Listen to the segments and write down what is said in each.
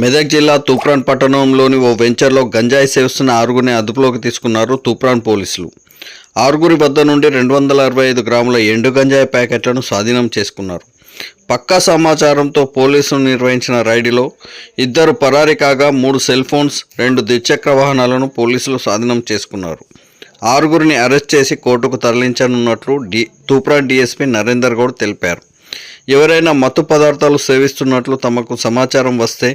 మెదక్ జిల్లా తూప్రాన్ పట్టణంలోని ఓ వెంచర్లో గంజాయి సేవిస్తున్న ఆరుగురిని అదుపులోకి తీసుకున్నారు తూప్రాన్ పోలీసులు. ఆరుగురి వద్ద నుండి రెండు వందల అరవై ఐదు గ్రాముల ఎండు గంజాయి ప్యాకెట్లను స్వాధీనం చేసుకున్నారు. పక్కా సమాచారంతో పోలీసులు నిర్వహించిన రైడ్లో ఇద్దరు పరారి కాగా మూడు సెల్ ఫోన్స్ రెండు ద్విచక్ర వాహనాలను పోలీసులు స్వాధీనం చేసుకున్నారు. ఆరుగురిని అరెస్ట్ చేసి కోర్టుకు తరలించనున్నట్లు డి తూప్రాన్ డీఎస్పీ నరేందర్ గౌడ్ తెలిపారు. ఎవరైనా మత్తు పదార్థాలు సేవిస్తున్నట్లు తమకు సమాచారం వస్తే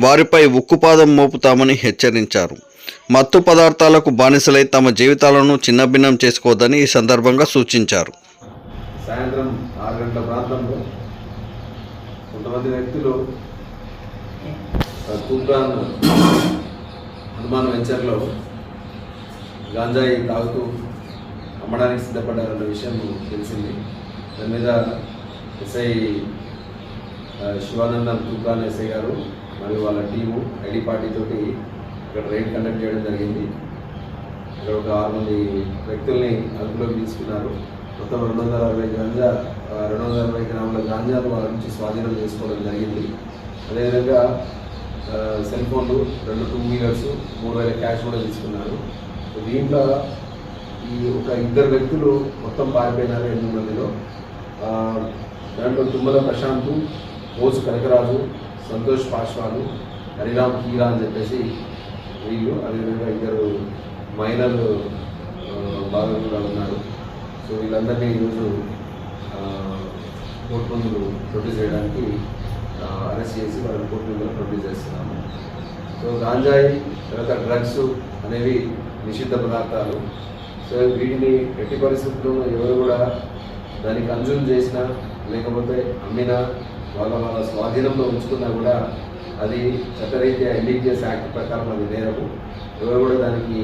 వారిపై ఉక్కుపాదం మోపుతామని హెచ్చరించారు. మత్తు పదార్థాలకు బానిసలై తమ జీవితాలను చిన్నభిన్నం చేసుకోవద్దని ఈ సందర్భంగా సూచించారు. సాయంత్రం ఆరు గంటల ప్రాంతంలో కొంతమంది వ్యక్తులు ఆ, హనుమాన్ వెంచర్లో గాంజాయి తాగుతూ అమ్మడానికి సిద్ధపడ్డారన్న విషయం తెలిసింది. దాని మీద ఎస్ఐ శివానందం తుకాన్ ఎస్ఐ గారు మరియు వాళ్ళ టీము ఐడి పార్టీతోటి ఇక్కడ రైడ్ కండక్ట్ చేయడం జరిగింది. ఇక్కడ ఒక ఆరు మంది వ్యక్తుల్ని అదుపులోకి తీసుకున్నారు. మొత్తం రెండు వందల అరవై గాంజా రెండు వందల అరవై గ్రాముల గాంజాను వాళ్ళ నుంచి స్వాధీనం చేసుకోవడం జరిగింది. అదేవిధంగా సెల్ ఫోన్లు రెండు టూ వీలర్స్ మూడు వేల క్యాష్ కూడా తీసుకున్నారు. దీంట్లో ఈ ఒక ఇద్దరు వ్యక్తులు మొత్తం పారిపోయినారు ఎనిమిది మందిలో. దాంట్లో తుమ్మల ప్రశాంత్ మోసు కనకరాజు సంతోష్ పాశ్వాలు హరిరామ్ కీరా అని చెప్పేసి వీళ్ళు అదేవిధంగా ఇద్దరు మైనర్ బాగా కూడా ఉన్నారు. సో వీళ్ళందరినీ ఈరోజు కోర్టు ముందు ప్రొడ్యూస్ చేయడానికి అరెస్ట్ చేసి వాళ్ళని కోర్టు ముందు ప్రొడ్యూస్ చేస్తున్నాము. సో గాంజాయి తర్వాత డ్రగ్స్ అనేవి నిషిద్ధ పదార్థాలు. సో వీటిని ఎట్టి పరిస్థితుల్లో ఎవరు కూడా దాన్ని కన్జ్యూమ్ చేసినా లేకపోతే అమ్మినా వాళ్ళ వాళ్ళ స్వాధీనంలో ఉంచుకున్నా కూడా అది చట్టరీత్యా ఇండిజియస్ యాక్ట్ ప్రకారం అది నేరము. ఎవరు కూడా దానికి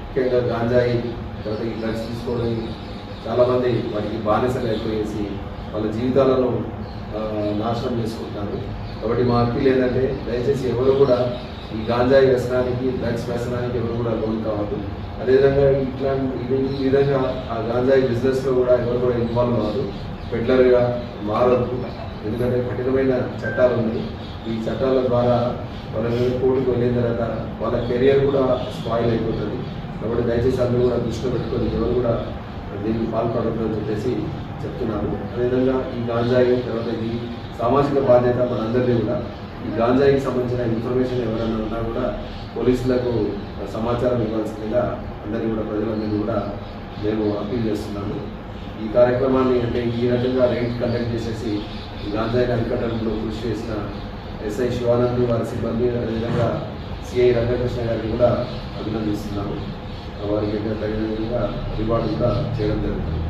ముఖ్యంగా గాంజాయి తర్వాత ఈ డ్రగ్స్ తీసుకోవడం చాలామంది వాటికి బానిసలు అయిపోయేసి వాళ్ళ జీవితాలను నాశనం చేసుకుంటున్నారు కాబట్టి మా అప్పీల్ ఏంటంటే దయచేసి ఎవరు కూడా ఈ గాంజాయి వ్యసనానికి డ్రగ్స్ వ్యసనానికి ఎవరు కూడా లోన్ కావద్దు. అదేవిధంగా ఇట్లాంటి ఈ విధంగా ఆ గాంజాయి బిజినెస్లో కూడా ఎవరు కూడా ఇన్వాల్వ్ అవ్వదు పెట్లర్గా మారద్దు. ఎందుకంటే కఠినమైన చట్టాలు ఉన్నాయి ఈ చట్టాల ద్వారా వాళ్ళ మీద కోర్టుకు వెళ్ళిన తర్వాత వాళ్ళ కెరియర్ కూడా స్పాయిల్ అయిపోతుంది. కాబట్టి దయచేసి అందరూ కూడా దృష్టిలో పెట్టుకొని ఎవరు కూడా దీనికి పాల్పడద్దు చెప్పేసి చెప్తున్నాను అదేవిధంగా ఈ గాంజాయి తర్వాత ఇది సామాజిక బాధ్యత మనందరినీ కూడా. ఈ గాంజాయికి సంబంధించిన ఇన్ఫర్మేషన్ ఎవరైనా ఉన్నా కూడా పోలీసులకు సమాచారం ఇవ్వాల్సిందిగా అందరినీ కూడా ప్రజలందరినీ కూడా మేము అప్పీల్ చేస్తున్నాము. ఈ కార్యక్రమాన్ని అంటే ఈ రకంగా రైడ్ కండక్ట్ చేసేసి గాంధీ గాంజాయిని అరికట్టడంలో కృషి చేసిన ఎస్ఐ శివానంద్ వారి సిబ్బంది అదేవిధంగా సిఐ రంగకృష్ణ గారిని కూడా అభినందిస్తున్నాము. వారికి తగిన విధంగా రివార్డు కూడా చేయడం జరుగుతుంది.